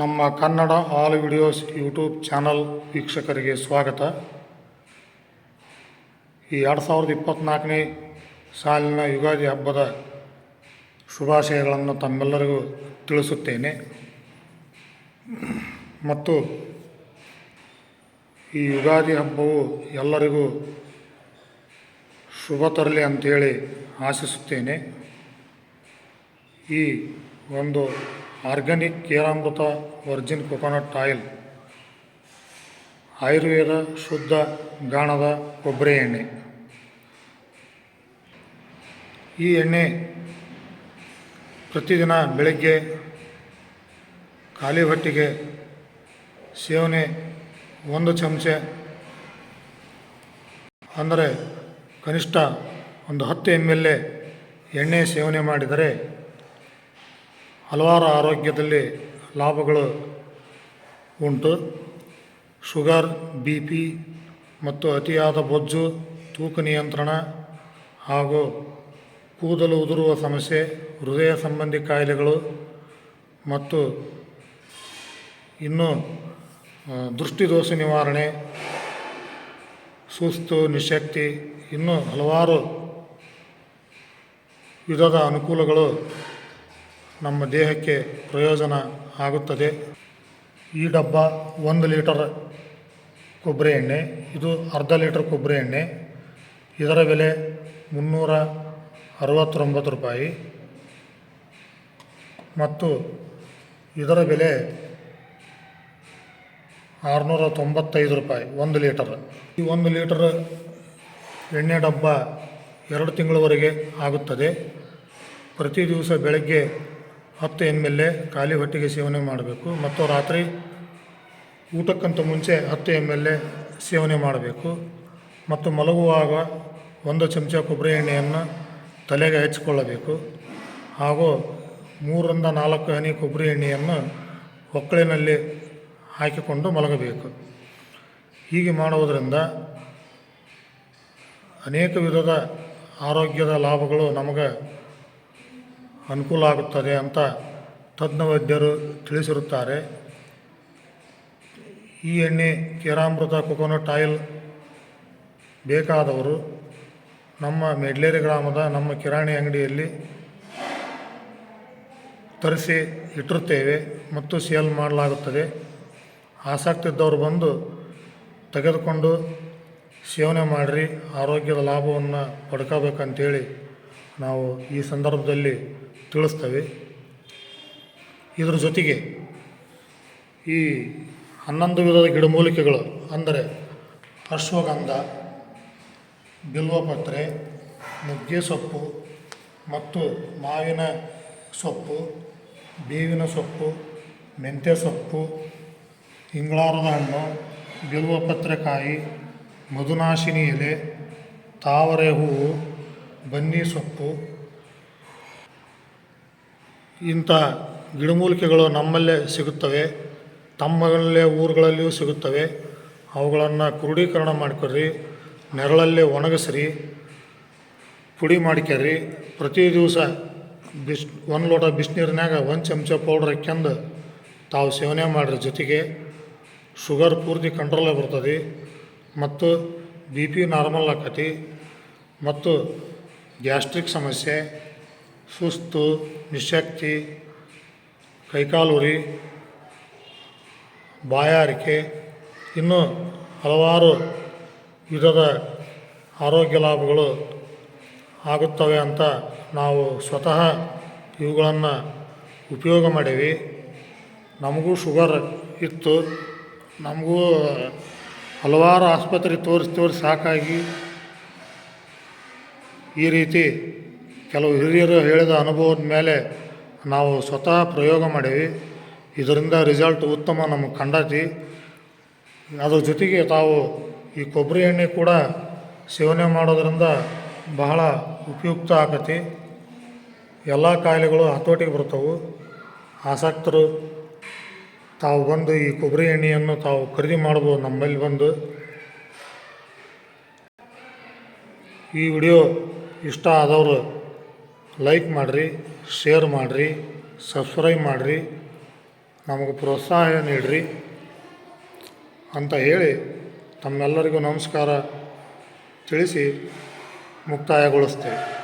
ನಮ್ಮ Kannada all videos YouTube channel ವೀಕ್ಷಕರಿಗೆ ಸ್ವಾಗತ. ಈ ಎರಡು ಸಾವಿರದ ಇಪ್ಪತ್ತ್ನಾಲ್ಕನೇ ಸಾಲಿನ ಯುಗಾದಿ ಹಬ್ಬದ ಶುಭಾಶಯಗಳನ್ನು ತಮ್ಮೆಲ್ಲರಿಗೂ ತಿಳಿಸುತ್ತೇನೆ. ಮತ್ತು ಈ ಯುಗಾದಿ ಹಬ್ಬವು ಎಲ್ಲರಿಗೂ ಶುಭ ತರಲಿ ಅಂತೇಳಿ ಆಶಿಸುತ್ತೇನೆ. ಈ ಒಂದು organic Keramrutha virgin coconut oil, Ayurveda ಶುದ್ಧ ಗಾಣದ ಕೊಬ್ಬರಿ ಎಣ್ಣೆ. ಈ ಎಣ್ಣೆ ಪ್ರತಿದಿನ ಬೆಳಗ್ಗೆ ಖಾಲಿ ಹೊಟ್ಟೆಗೆ ಸೇವನೆ ಒಂದು ಚಮಚ, ಅಂದರೆ ಕನಿಷ್ಠ ಒಂದು ಹತ್ತು ಎಂ ಎಲ್ ಎಣ್ಣೆ ಸೇವನೆ ಮಾಡಿದರೆ ಹಲವಾರು ಆರೋಗ್ಯದಲ್ಲಿ ಲಾಭಗಳು ಉಂಟು. ಶುಗರ್, ಬಿ ಪಿ ಮತ್ತು ಅತಿಯಾದ ಬೊಜ್ಜು, ತೂಕ ನಿಯಂತ್ರಣ ಹಾಗೂ ಕೂದಲು ಉದುರುವ ಸಮಸ್ಯೆ, ಹೃದಯ ಸಂಬಂಧಿ ಕಾಯಿಲೆಗಳು ಮತ್ತು ಇನ್ನೂ ದೃಷ್ಟಿದೋಷ ನಿವಾರಣೆ, ಸುಸ್ತು, ನಿಶಕ್ತಿ, ಇನ್ನೂ ಹಲವಾರು ವಿಧದ ಅನುಕೂಲಗಳು ನಮ್ಮ ದೇಹಕ್ಕೆ ಪ್ರಯೋಜನ ಆಗುತ್ತದೆ. ಈ ಡಬ್ಬ ಒಂದು ಲೀಟರ್ ಕೊಬ್ಬರಿ ಎಣ್ಣೆ, ಇದು ಅರ್ಧ ಲೀಟರ್ ಕೊಬ್ಬರಿ ಎಣ್ಣೆ, ಇದರ ಬೆಲೆ ಮುನ್ನೂರ ಅರವತ್ತೊಂಬತ್ತು ರೂಪಾಯಿ. ಮತ್ತು ಇದರ ಬೆಲೆ ಆರುನೂರ ತೊಂಬತ್ತೈದು ರೂಪಾಯಿ, ಒಂದು ಲೀಟರ್. ಈ ಒಂದು ಲೀಟರ್ ಎಣ್ಣೆ ಡಬ್ಬ ಎರಡು ತಿಂಗಳವರೆಗೆ ಆಗುತ್ತದೆ. ಪ್ರತಿ ದಿವಸ ಬೆಳಗ್ಗೆ ಹತ್ತು ಎ ಖಾಲಿ ಹೊಟ್ಟೆಗೆ ಸೇವನೆ ಮಾಡಬೇಕು ಮತ್ತು ರಾತ್ರಿ ಊಟಕ್ಕಂತ ಮುಂಚೆ ಹತ್ತು ಎಂ ಎಲ್ ಎ ಸೇವನೆ ಮಾಡಬೇಕು ಮತ್ತು ಮಲಗುವಾಗ ಒಂದು ಚಮಚ ಕೊಬ್ಬರಿ ಎಣ್ಣೆಯನ್ನು ತಲೆಗೆ ಹಚ್ಚಿಕೊಳ್ಳಬೇಕು ಹಾಗೂ ಮೂರರಿಂದ ನಾಲ್ಕು ಹನಿ ಕೊಬ್ಬರಿ ಎಣ್ಣೆಯನ್ನು ಒಕ್ಕಳಿನಲ್ಲಿ ಹಾಕಿಕೊಂಡು ಮಲಗಬೇಕು. ಹೀಗೆ ಮಾಡುವುದರಿಂದ ಅನೇಕ ವಿಧದ ಆರೋಗ್ಯದ ಲಾಭಗಳು ನಮಗೆ ಅನುಕೂಲ ಆಗುತ್ತದೆ ಅಂತ ತಜ್ಞ ವೈದ್ಯರು ತಿಳಿಸಿರುತ್ತಾರೆ. ಈ ಎಣ್ಣೆ, ಕೇರಾಮೃತ, ಕೊಕೊನಟ್ ಆಯಿಲ್ ಬೇಕಾದವರು ನಮ್ಮ ಮೆಡ್ಲೇರಿ ಗ್ರಾಮದ ನಮ್ಮ ಕಿರಾಣಿ ಅಂಗಡಿಯಲ್ಲಿ ತರಿಸಿ ಇಟ್ಟಿರುತ್ತೇವೆ ಮತ್ತು ಸೇಲ್ ಮಾಡಲಾಗುತ್ತದೆ. ಆಸಕ್ತಿ ಇದ್ದವರು ಬಂದು ತೆಗೆದುಕೊಂಡು ಸೇವನೆ ಮಾಡಿರಿ, ಆರೋಗ್ಯದ ಲಾಭವನ್ನು ಪಡ್ಕೋಬೇಕಂತೇಳಿ ನಾವು ಈ ಸಂದರ್ಭದಲ್ಲಿ ತಿಳಿಸ್ತೇವೆ. ಇದರ ಜೊತೆಗೆ ಈ ಹನ್ನೊಂದು ವಿಧದ ಗಿಡಮೂಲಿಕೆಗಳು ಅಂದರೆ ಅಶ್ವಗಂಧ, ಬಿಲ್ವಪತ್ರೆ ನುಗ್ಗೆ ಸೊಪ್ಪು ಮತ್ತು ಮಾವಿನ ಸೊಪ್ಪು, ಬೇವಿನ ಸೊಪ್ಪು ಮೆಂತ್ಯ ಸೊಪ್ಪು ಇಂಗಳಾರದ ಹಣ್ಣು, ಬಿಲ್ವಪತ್ರೆಕಾಯಿ, ಮಧುನಾಶಿನಿ ಎಲೆ, ತಾವರೆ ಹೂವು ಬನ್ನಿ ಸೊಪ್ಪು. ಇಂಥ ಗಿಡಮೂಲಿಕೆಗಳು ನಮ್ಮಲ್ಲೇ ಸಿಗುತ್ತವೆ ತಮ್ಮಲ್ಲೇ ಊರುಗಳಲ್ಲಿಯೂ ಸಿಗುತ್ತವೆ. ಅವುಗಳನ್ನು ಕ್ರೋಢೀಕರಣ ಮಾಡ್ಕೊರಿ ನೆರಳಲ್ಲೇ ಒಣಗಿಸ್ರಿ, ಪುಡಿ ಮಾಡ್ಕೊರಿ ಪ್ರತಿ ದಿವಸ ಬಿಸ್, ಒಂದು ಲೋಟ ಬಿಸಿನೀರಿನಾಗ ಒಂದು ಚಮಚ ಪೌಡ್ರ್ ಹಾಕ್ಯಂದು ತಾವು ಸೇವನೆ ಮಾಡಿರಿ ಜೊತೆಗೆ. ಶುಗರ್ ಪೂರ್ತಿ ಕಂಟ್ರೋಲಾಗಿ ಬರ್ತದೆ. ಮತ್ತು ಬಿ ಪಿ ನಾರ್ಮಲ್ ಆಕತಿ. ಮತ್ತು ಗ್ಯಾಸ್ಟ್ರಿಕ್ ಸಮಸ್ಯೆ, ಸುಸ್ತು, ನಿಶಕ್ತಿ ಕೈಕಾಲು ಉರಿ ಬಾಯಾರಿಕೆ, ಇನ್ನೂ ಹಲವಾರು ವಿಧದ ಆರೋಗ್ಯ ಲಾಭಗಳು ಆಗುತ್ತವೆ ಅಂತ ನಾವು ಸ್ವತಃ ಇವುಗಳನ್ನು ಉಪಯೋಗ ಮಾಡೀವಿ. ನಮಗೂ ಶುಗರ್ ಇತ್ತು. ನಮಗೂ ಹಲವಾರು ಆಸ್ಪತ್ರೆ ತೋರಿಸಿ ತೋರಿಸಿ ಸಾಕಾಗಿ. ಈ ರೀತಿ ಕೆಲವು ಹಿರಿಯರು ಹೇಳಿದ ಅನುಭವದ ಮೇಲೆ ನಾವು ಸ್ವತಃ ಪ್ರಯೋಗ ಮಾಡೀವಿ. ಇದರಿಂದ ರಿಸಲ್ಟ್ ಉತ್ತಮ ನಮಗೆ ಕಂಡತಿ. ಅದ್ರ ಜೊತೆಗೆ ತಾವು ಈ ಕೊಬ್ಬರಿ ಎಣ್ಣೆ ಕೂಡ ಸೇವನೆ ಮಾಡೋದರಿಂದ ಬಹಳ ಉಪಯುಕ್ತ ಆಕತಿ. ಎಲ್ಲ ಕಾಯಿಲೆಗಳು ಹತೋಟಿಗೆ ಬರ್ತವೆ. ಆಸಕ್ತರು ತಾವು ಬಂದು ಈ ಕೊಬ್ಬರಿ ಎಣ್ಣೆಯನ್ನು ತಾವು ಖರೀದಿ ಮಾಡ್ಬೋದು ನಮ್ಮಲ್ಲಿ ಬಂದು. ಈ ವಿಡಿಯೋ ಇಷ್ಟ ಆದವರು ಲೈಕ್ ಮಾಡಿರಿ ಶೇರ್ ಮಾಡಿರಿ ಸಬ್ಸ್ಕ್ರೈಬ್ ಮಾಡಿರಿ, ನಮಗೆ ಪ್ರೋತ್ಸಾಹ ನೀಡಿರಿ ಅಂತ ಹೇಳಿ ತಮ್ಮೆಲ್ಲರಿಗೂ ನಮಸ್ಕಾರ ತಿಳಿಸಿ ಮುಕ್ತಾಯಗೊಳಿಸ್ತೇವೆ.